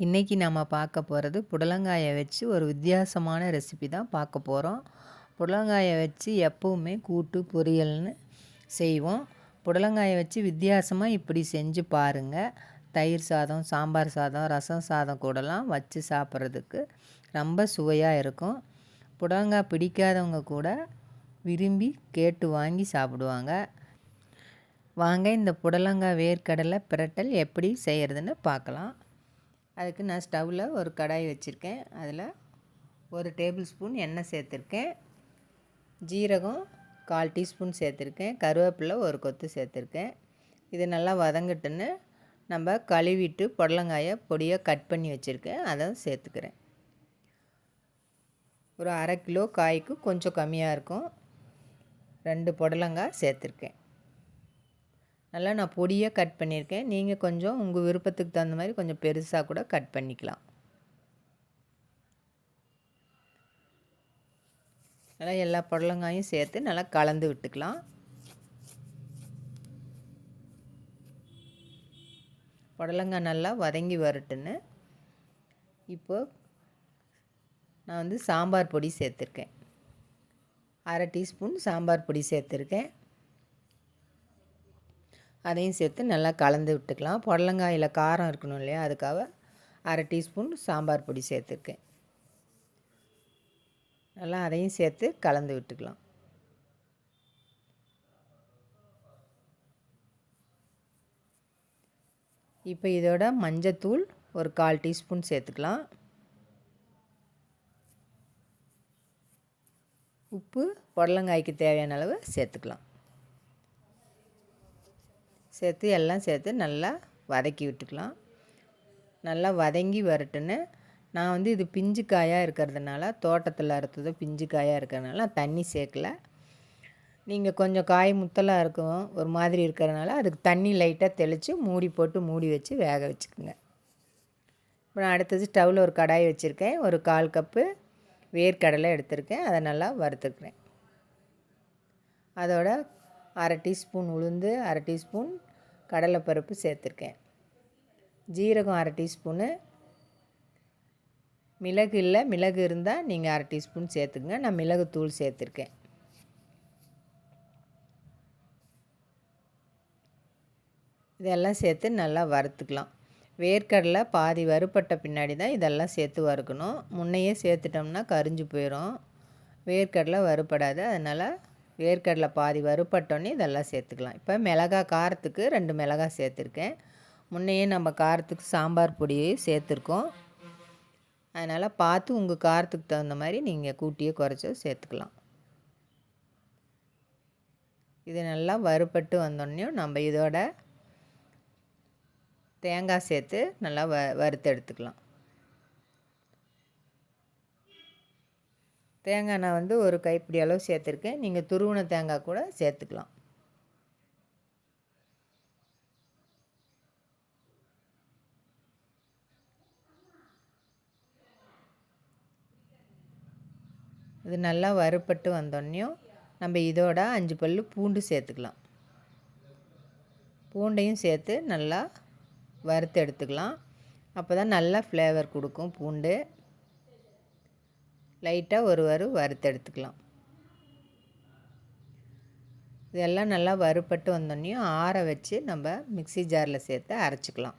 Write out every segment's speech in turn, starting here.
இன்றைக்கி நம்ம பார்க்க போகிறது புடலங்காயை வச்சு ஒரு வித்தியாசமான ரெசிபி தான் பார்க்க போகிறோம் புடலங்காயை வச்சு எப்போவுமே கூட்டு பொரியல்னு செய்வோம். புடலங்காயை வச்சு வித்தியாசமாக இப்படி செஞ்சு பாருங்கள் தயிர் சாதம் சாம்பார் சாதம் ரசம் சாதம் கூடலாம் வச்சு சாப்பிட்றதுக்கு ரொம்ப சுவையாக இருக்கும். புடலங்காய் பிடிக்காதவங்க கூட விரும்பி கேட்டு வாங்கி சாப்பிடுவாங்க. வாங்க இந்த புடலங்காய் வேர்க்கடலை பிரட்டல் எப்படி செய்கிறதுன்னு பார்க்கலாம். அதுக்கு நான் ஸ்டவ்வில் ஒரு கடாய் வச்சுருக்கேன். அதில் ஒரு டேபிள் ஸ்பூன் எண்ணெய் சேர்த்துருக்கேன். ஜீரகம் கால் டீஸ்பூன் சேர்த்துருக்கேன். கருவேப்பிலை ஒரு கொத்து சேர்த்துருக்கேன். இது நல்லா வதங்கட்டுன்னு நம்ம கழுவிட்டு புடலங்காயை பொடியாக கட் பண்ணி வச்சுருக்கேன். அதை சேர்த்துக்கிறேன். ஒரு அரை கிலோ காய்க்கு கொஞ்சம் கம்மியாக இருக்கும். ரெண்டு புடலங்காய் சேர்த்துருக்கேன். நல்லா நான் பொடியாக கட் பண்ணியிருக்கேன். நீங்கள் கொஞ்சம் உங்கள் விருப்பத்துக்கு தகுந்த மாதிரி கொஞ்சம் பெருசாக கூட கட் பண்ணிக்கலாம். நல்லா எல்லா புடலங்காயும் சேர்த்து நல்லா கலந்து விட்டுக்கலாம். புடலங்காய் நல்லா வதங்கி வரட்டுன்னு. இப்போது நான் வந்து சாம்பார் பொடி சேர்த்துருக்கேன். அரை டீஸ்பூன் சாம்பார் பொடி சேர்த்துருக்கேன். அதையும் சேர்த்து நல்லா கலந்து விட்டுக்கலாம். புடலங்காயில் காரம் இருக்கணும் இல்லையா? அதுக்காக அரை டீஸ்பூன் சாம்பார் பொடி சேர்த்துருக்கேன். நல்லா அதையும் சேர்த்து கலந்து விட்டுக்கலாம். இப்போ இதோட மஞ்சத்தூள் ஒரு கால் டீஸ்பூன் சேர்த்துக்கலாம். உப்பு புடலங்காய்க்கு தேவையான அளவு சேர்த்துக்கலாம். சேர்த்து எல்லாம் சேர்த்து நல்லா வதக்கி விட்டுக்கலாம். நல்லா வதங்கி வரட்டுன்னு. நான் வந்து இது பிஞ்சு காயாக இருக்கிறதுனால தோட்டத்தில் அறுத்தது பிஞ்சு காயாக இருக்கிறதுனால தண்ணி சேர்க்கல. நீங்கள் கொஞ்சம் காய் முத்தலாக இருக்கும் ஒரு மாதிரி இருக்கிறதுனால அதுக்கு தண்ணி லைட்டாக தெளித்து மூடி போட்டு மூடி வச்சு வேக வச்சுக்கோங்க. இப்போ நான் அடுத்தது ஸ்டவ்வில் ஒரு கடாய் வச்சுருக்கேன் ஒரு கால் கப்பு வேர்க்கடலை எடுத்திருக்கேன் அதை நல்லா வறுத்துக்கிறேன். அதோட அரை டீஸ்பூன் உளுந்து அரை டீஸ்பூன் கடலைப்பருப்பு சேர்த்துருக்கேன். ஜீரகம் அரை டீஸ்பூனு. மிளகு இல்லை மிளகு இருந்தால் நீங்கள் அரை டீஸ்பூன் சேர்த்துக்குங்க. நான் மிளகு தூள் சேர்த்துருக்கேன். இதெல்லாம் சேர்த்து நல்லா வறுத்துக்கலாம். வேர்க்கடலை பாதி வறுப்பட்ட பின்னாடி தான் இதெல்லாம் சேர்த்து வறுக்கணும். முன்னையே சேர்த்துட்டோம்னா கரிஞ்சு போயிடும் வேர்க்கடலை வறுப்படாது அதனால் வேர்க்கடலை பாதி வறுப்பட்டோன்னே இதெல்லாம் சேர்த்துக்கலாம். இப்போ மிளகா காரத்துக்கு ரெண்டு மிளகா சேர்த்துருக்கேன். முன்னையே நம்ம காரத்துக்கு சாம்பார் பொடியை சேர்த்துருக்கோம். அதனால் பார்த்து உங்கள் காரத்துக்கு தகுந்த மாதிரி நீங்கள் கூட்டியே குறைச்சோ சேர்த்துக்கலாம். இது நல்லா வறுப்பட்டு வந்தோடனையும் நம்ம இதோட தேங்காய் சேர்த்து நல்லா வ வறுத்து எடுத்துக்கலாம். தேங்காய் நான் வந்து ஒரு கைப்பிடி அளவு சேர்த்துருக்கேன். நீங்கள் துருவின தேங்காய் கூட சேர்த்துக்கலாம். இது நல்லா வறுப்பட்டு வந்தோடனையும் நம்ம இதோட அஞ்சு பல் பூண்டு சேர்த்துக்கலாம். பூண்டையும் சேர்த்து நல்லா வறுத்து எடுத்துக்கலாம். அப்போ தான் நல்லா ஃப்ளேவர் கொடுக்கும் பூண்டு. லைட்டாக ஒரு வறு வறுத்து எடுத்துக்கலாம். இதெல்லாம் நல்லா வறுப்பட்டு வந்தோடனையும் ஆற வச்சு நம்ம மிக்சி ஜாரில் சேர்த்து அரைச்சிக்கலாம்.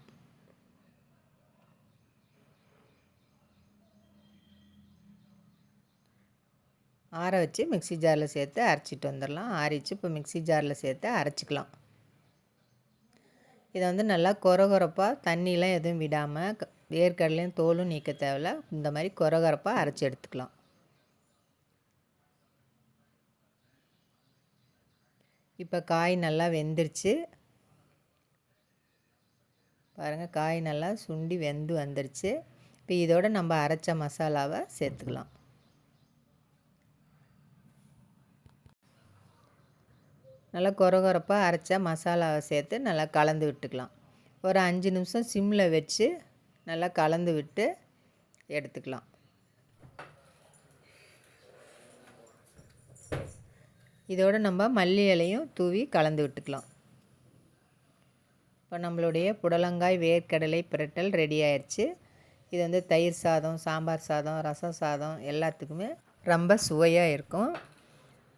ஆற வச்சு மிக்சி ஜாரில் சேர்த்து அரைச்சிட்டு வந்துடலாம். ஆறிச்சு இப்போ மிக்சி ஜாரில் சேர்த்து அரைச்சிக்கலாம். இதை வந்து நல்லா கொரகொரப்பாக தண்ணிலாம் எதுவும் விடாமல் வேர்க்கடலையும் தோலும் நீக்க தேவையில்ல. இந்த மாதிரி கொரகொரப்பாக அரைச்சி எடுத்துக்கலாம். இப்போ காய் நல்லா வெந்துருச்சு. பாருங்கள் காய் நல்லா சுண்டி வெந்து வந்துருச்சு. இப்போ இதோட நம்ம அரைச்ச மசாலாவை சேர்த்துக்கலாம். நல்லா கொரகொரப்பாக அரைச்ச மசாலாவை சேர்த்து நல்லா கலந்து விட்டுக்கலாம். ஒரு அஞ்சு நிமிஷம் சிம்மில் வச்சு நல்லா கலந்து விட்டு எடுத்துக்கலாம். இதோடு நம்ம மல்லி இலையும் தூவி கலந்து விட்டுக்கலாம். இப்போ நம்மளுடைய புடலங்காய் வேர்க்கடலை பிரட்டல் ரெடி ஆயிடுச்சு இது வந்து தயிர் சாதம் சாம்பார் சாதம் ரசம் சாதம் எல்லாத்துக்குமே ரொம்ப சுவையாக இருக்கும்.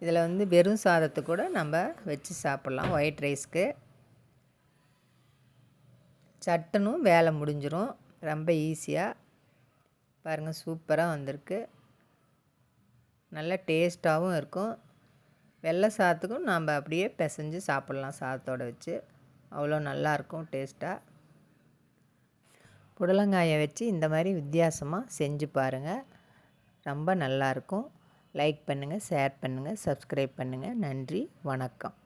இதில் வந்து வெறும் சாதத்தை கூட நம்ம வச்சு சாப்பிட்லாம் ஒயிட் ரைஸ்க்கு சட்டனும் வேலை முடிஞ்சிடும் ரொம்ப ஈஸியாக பாருங்கள் சூப்பராக வந்திருக்கு. நல்லா டேஸ்ட்டாகவும் இருக்கும். வெள்ளை சாதத்துக்கும் நாம் அப்படியே பிசைஞ்சு சாப்பிட்லாம் சாதத்தோடு வச்சு. அவ்வளோ நல்லாயிருக்கும் டேஸ்ட்டாக புடலங்காயை வச்சு இந்த மாதிரி வித்தியாசமாக செஞ்சு பாருங்கள் ரொம்ப நல்லாயிருக்கும். லைக் பண்ணுங்கள் ஷேர் பண்ணுங்கள் சப்ஸ்கிரைப் பண்ணுங்கள் நன்றி வணக்கம்.